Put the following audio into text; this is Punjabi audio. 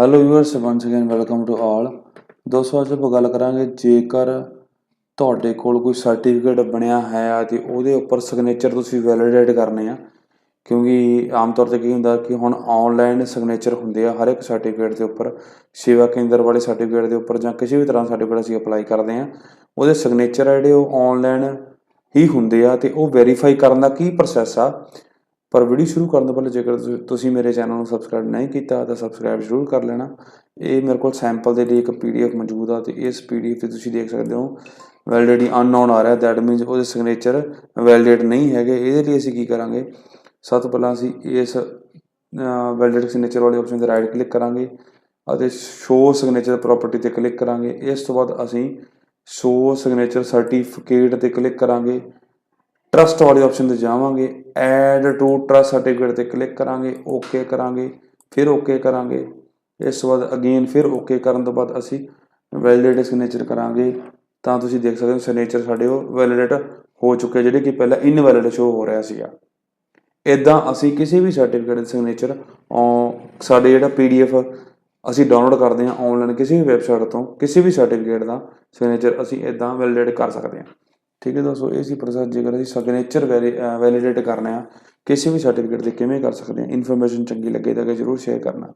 Hello viewers once again welcome to all ਦੋਸਤੋ, ਅੱਜ ਆਪਾਂ ਗੱਲ ਕਰਾਂਗੇ ਜੇਕਰ ਤੁਹਾਡੇ ਕੋਲ ਕੋਈ ਸਰਟੀਫਿਕੇਟ ਬਣਿਆ ਹੈ ਤੇ ਉਹਦੇ ਉੱਪਰ ਸਿਗਨੇਚਰ ਤੁਸੀਂ ਵੈਲੀਡੇਟ ਕਰਨੇ ਆ। ਕਿਉਂਕਿ ਆਮ ਤੌਰ ਤੇ ਕੀ ਹੁੰਦਾ ਕਿ ਹੁਣ ਆਨਲਾਈਨ ਸਿਗਨੇਚਰ ਹੁੰਦੇ ਆ, ਹਰ ਇੱਕ ਸਰਟੀਫਿਕੇਟ ਦੇ ਉੱਪਰ, ਸੇਵਾ ਕੇਂਦਰ ਵਾਲੇ ਸਰਟੀਫਿਕੇਟ ਦੇ ਉੱਪਰ ਜਾਂ ਕਿਸੇ ਵੀ ਤਰ੍ਹਾਂ ਸਰਟੀਫਿਕੇਟ ਅਸੀਂ ਅਪਲਾਈ ਕਰਦੇ ਆ, ਉਹਦੇ ਸਿਗਨੇਚਰ ਆ ਜਿਹੜੇ ਉਹ ਆਨਲਾਈਨ ਹੀ ਹੁੰਦੇ ਆ ਤੇ ਉਹ ਵੈਰੀਫਾਈ ਕਰਨ ਦਾ ਕੀ ਪ੍ਰੋਸੈਸ ਆ? ਪਰ ਵੀਡੀਓ ਸ਼ੁਰੂ ਕਰਨ ਤੋਂ ਪਹਿਲਾਂ ਜੇਕਰ ਤੁਸੀਂ- ਮੇਰੇ ਚੈਨਲ ਨੂੰ ਸਬਸਕ੍ਰਾਈਬ ਨਹੀਂ ਕੀਤਾ, ਤਾਂ ਸਬਸਕ੍ਰਾਈਬ ਜ਼ਰੂਰ ਕਰ ਲੈਣਾ। ਇਹ ਮੇਰੇ ਕੋਲ ਸੈਂਪਲ ਦੇ ਲਈ ਇੱਕ ਪੀਡੀਐਫ ਮੌਜੂਦ ਆ ਤੇ ਇਸ ਪੀਡੀਐਫ ਤੇ ਤੁਸੀਂ ਦੇਖ ਸਕਦੇ ਹੋ ਵੈਲਿਡਿਟੀ ਅਨਨੋਨ ਆ ਰਿਹਾ। ਦੈਟ ਮੀਨਸ ਉਹਦੇ ਸਿਗਨੇਚਰ ਵੈਲਿਡੇਟ ਨਹੀਂ ਹੈਗੇ। ਇਹਦੇ ਲਈ ਅਸੀਂ ਕੀ ਕਰਾਂਗੇ? ਸਭ ਤੋਂ ਪਹਿਲਾਂ ਅਸੀਂ ਇਸ ਵੈਲਿਡੇਟ ਸਿਗਨੇਚਰ ਵਾਲੇ ਆਪਸ਼ਨ ਤੇ ਰਾਈਟ ਕਲਿੱਕ ਕਰਾਂਗੇ ਅਤੇ ਸ਼ੋ ਸਿਗਨੇਚਰ ਪ੍ਰਾਪਰਟੀ ਤੇ ਕਲਿੱਕ ਕਰਾਂਗੇ। ਇਸ ਤੋਂ ਬਾਅਦ ਅਸੀਂ ਸ਼ੋ ਸਿਗਨੇਚਰ ਸਰਟੀਫਿਕੇਟ ਤੇ ਕਲਿੱਕ ਕਰਾਂਗੇ। ਟਰਸਟ ਵਾਲੇ ਆਪਸ਼ਨ ਤੇ ਜਾਵਾਂਗੇ ਐਡ ਟੂ ਟਰਸਟ ਸਰਟੀਫਿਕੇਟ ਤੇ ਕਲਿੱਕ ਕਰਾਂਗੇ ਓਕੇ ਕਰਾਂਗੇ, ਫਿਰ ਓਕੇ ਕਰਾਂਗੇ। ਇਸ ਤੋਂ ਬਾਅਦ ਅਗੇਨ ਫਿਰ ਓਕੇ ਕਰਨ ਤੋਂ ਬਾਅਦ ਅਸੀਂ ਵੈਲਿਡੇਟ ਸਿਗਨੇਚਰ ਕਰਾਂਗੇ। ਤਾਂ ਤੁਸੀਂ ਦੇਖ ਸਕਦੇ ਹੋ ਸਿਗਨੇਚਰ ਸਾਡੇ ਉਹ ਵੈਲਿਡੇਟ ਹੋ ਚੁੱਕੇ ਜਿਹੜੇ ਕਿ ਪਹਿਲਾਂ ਇਨਵੈਲਿਡ ਸ਼ੋ ਹੋ ਰਿਹਾ ਸੀਗਾ। ਇਦਾਂ ਅਸੀਂ ਕਿਸੇ ਵੀ ਸਰਟੀਫਿਕੇਟ ਦੇ ਸਿਗਨੇਚਰ ਸਾਡੇ ਜਿਹੜਾ ਪੀਡੀਐਫ ਅਸੀਂ ਡਾਊਨਲੋਡ ਕਰਦੇ ਹਾਂ ਆਨਲਾਈਨ ਕਿਸੇ ਵੀ ਵੈਬਸਾਈਟ ਤੋਂ, ਕਿਸੇ ਵੀ ਸਰਟੀਫਿਕੇਟ ਦਾ ਸਿਗਨੇਚਰ ਅਸੀਂ ਇਦਾਂ ਵੈਲਿਡੇਟ ਕਰ ਸਕਦੇ ਹਾਂ। ਠੀਕ ਹੈ ਦੋਸਤੋ, ਇਹ ਸੀ ਪ੍ਰੋਸੈਸ, ਜੇਕਰ ਅਸੀਂ ਸਿਗਨੇਚਰ ਵੈਲੀਡੇਟ ਕਰਨਾ ਆ, ਕਿਸੇ ਵੀ ਸਰਟੀਫਿਕੇਟ ਤੇ ਕਿਵੇਂ ਕਰ ਸਕਦੇ ਹਾਂ ਇਨਫੋਰਮੇਸ਼ਨ ਚੰਗੀ ਲੱਗੇ ਤਾਂ ਕਿ ਜਰੂਰ ਸ਼ੇਅਰ ਕਰਨਾ।